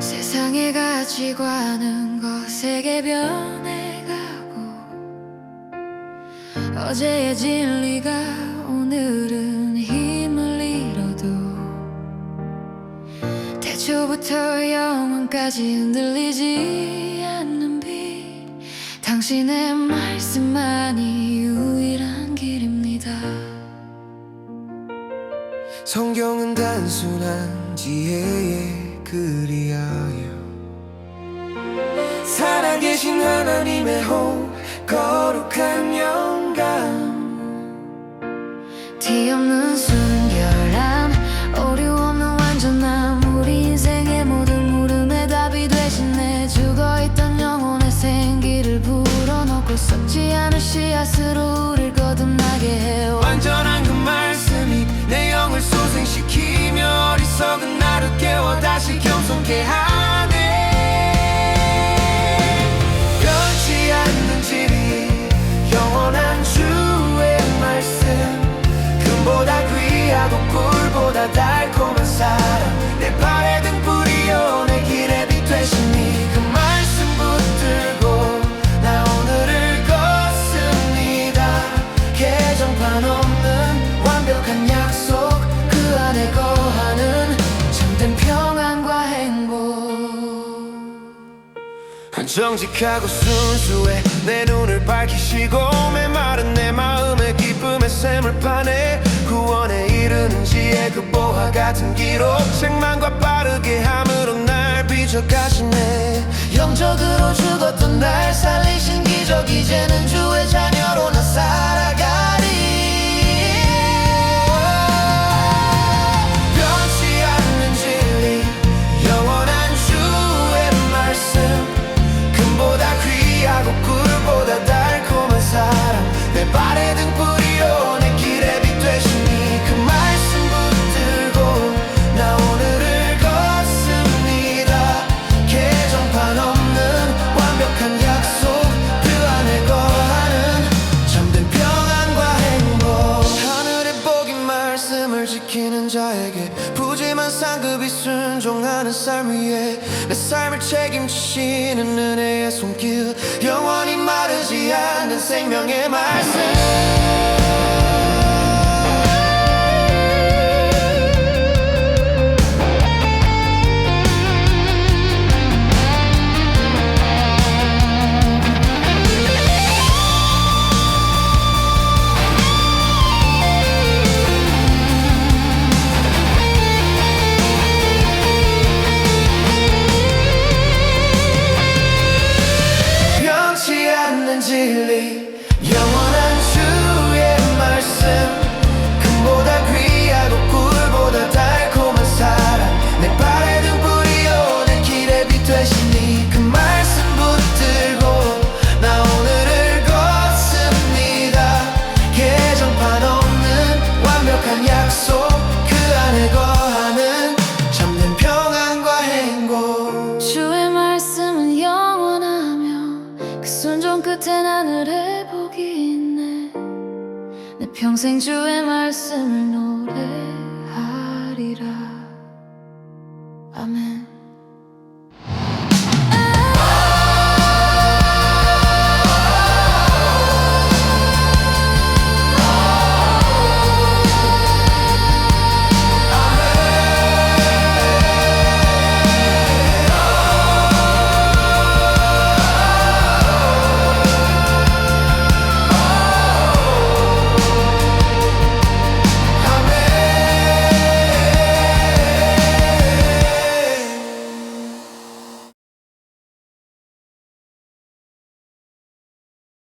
세상의 가치관은 거세게 변해가고 어제의 진리가 오늘은 힘을 잃어도 태초부터 영원까지 흔들리지 않는 빛. 당신의 말씀만이 유일한 길입니다. 성경은 단순한 지혜의 글이하여 살아계신 하나님의 호 거룩한 영감 티 없는 순 정직하고 순수해. 내 눈을 밝히시고 메마른 내 마음의 기쁨의 샘을 파네 구원에 이르는 지혜 그 보화 같은 기록. 책망과 빠르게 함으로 날 비춰가시네. 영적으로 죽었던 날 살리신 기적. 이제는 주의 자녀로 나 살아가 발에 등불 순종하는 삶 위에 내 삶을 책임지시는 은혜의 손길. 영원히 마르지 않는 생명의 말씀 끝엔 하늘의 복이 있네. 내 평생 주의 말씀을 노래